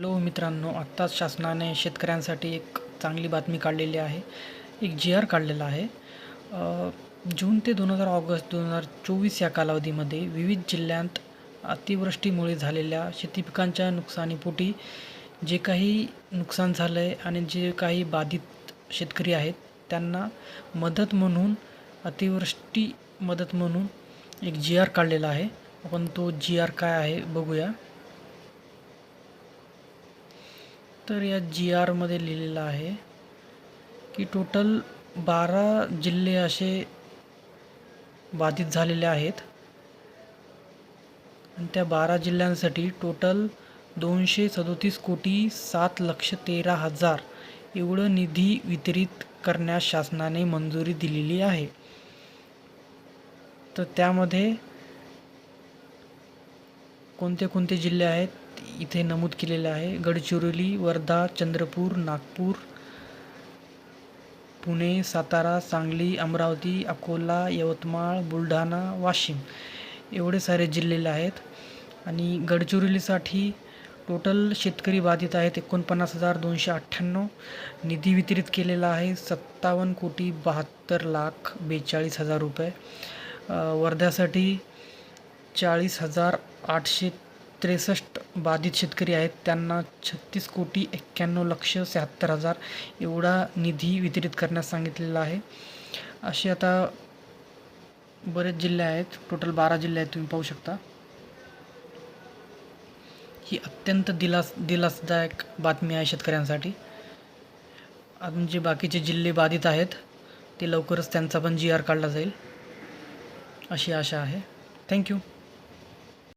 Hello मित्रांनो आत्ताच शासनाने शेतकऱ्यांसाठी एक चांगली बातमी काढलेली आहे. एक जी आर काढलेला आहे. जून ते दोन हजार ऑगस्ट दोन हजार चोवीस या कालावधीमध्ये विविध जिल्ह्यांत अतिवृष्टीमुळे झालेल्या शेती पिकांच्या नुकसानीपोटी जे काही नुकसान झालं आहे आणि जे काही बाधित शेतकरी आहेत त्यांना मदत म्हणून अतिवृष्टी मदत म्हणून एक जी आर काढलेला आहे. आपण तो जी आर काय आहे बघूया. तर या जी आरमध्ये लिहिलेलं आहे की टोटल बारा जिल्हे असे बाधित झालेले आहेत. आणि त्या बारा जिल्ह्यांसाठी टोटल दोनशे सदोतीस कोटी सात लक्ष तेरा हजार एवढं निधी वितरित करण्यास शासनाने मंजुरी दिलेली आहे. तर त्यामध्ये कोणते कोणते जिल्हे आहेत? इथे नमूद केलेले आहे. गडचिरोली वर्धा चंद्रपूर नागपूर पुणे सातारा सांगली अमरावती अकोला यवतमाळ बुलढाणा वाशिम एवढे सारे जिल्हे आहेत. आणि गडचिरोलीसाठी टोटल शेतकरी बाधित आहेत एकोणपन्नास हजार दोनशे अठ्ठ्याण्णव. निधी वितरित केलेला आहे सत्तावन्न कोटी बहात्तर लाख बेचाळीस हजार रुपये. वर्ध्यासाठी चाळीस हजार आठशे त्रेसष्ट बाधित शेतकरी आहेत. त्यांना छत्तीस कोटी एक्क्याण्णव लक्ष शहात्तर हजार एवढा निधी वितरित करण्यास सांगितलेला आहे. असे आता बरेच जिल्हे आहेत. टोटल बारा जिल्हे आहेत तुम्ही पाहू शकता. ही अत्यंत दिलास दिलासदायक बातमी आहे शेतकऱ्यांसाठी. अजून जे बाकीचे जिल्हे बाधित आहेत ते लवकरच त्यांचा पण जी आर काढला जाईल. अशी आशा आहे. थँक्यू